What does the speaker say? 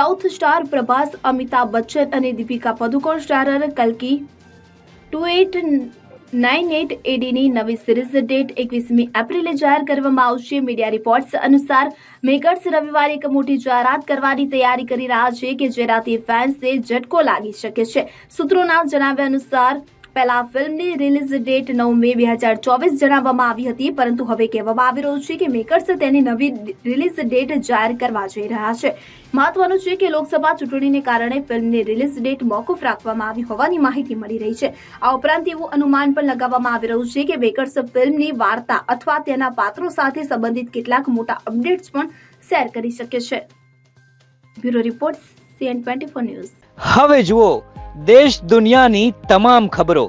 South star Prabhas, Amitabh Bachchan અને Deepika Padukone starrer કલ્કી. Two eight nine eight એડીની નવી સિરીઝ ડેટ એકવીસમી એપ્રિલે જાહેર કરવામાં આવશે. મીડિયા રિપોર્ટ્સ અનુસાર મેકર્સ રવિવારે એક મોટી જાહેરાત કરવાની તૈયારી કરી રહ્યા છે કે જેનાથી ફેન્સને ઝટકો લાગી શકે છે. સૂત્રોના જણાવ્યા અનુસાર પહેલા ફિલ્મની રિલીઝ ડેટ નવ મે બે હજાર ચોવીસ જણાવવામાં આવી હતી, પરંતુ હવે કહેવામાં આવી રહ્યું છે કે મેકર્સ તેની નવી રિલીઝ ડેટ જાહેર કરવા જઈ રહ્યા છે. મહત્વનું છે કે લોકસભા ચૂંટણીને કારણે ફિલ્મની રિલીઝ ડેટ મોકૂફ રાખવામાં આવી હોવાની માહિતી મળી રહી છે. આ ઉપરાંત એવું અનુમાન પણ લગાવવામાં આવી રહ્યું છે કે મેકર્સ ફિલ્મની વાર્તા અથવા તેના પાત્રો સાથે સંબંધિત કેટલાક મોટા અપડેટ્સ પણ શેર કરી શકે છે. Bureau report, CN twenty news. હવે જુઓ, દેશ દુનિયાની તમામ ખબરો.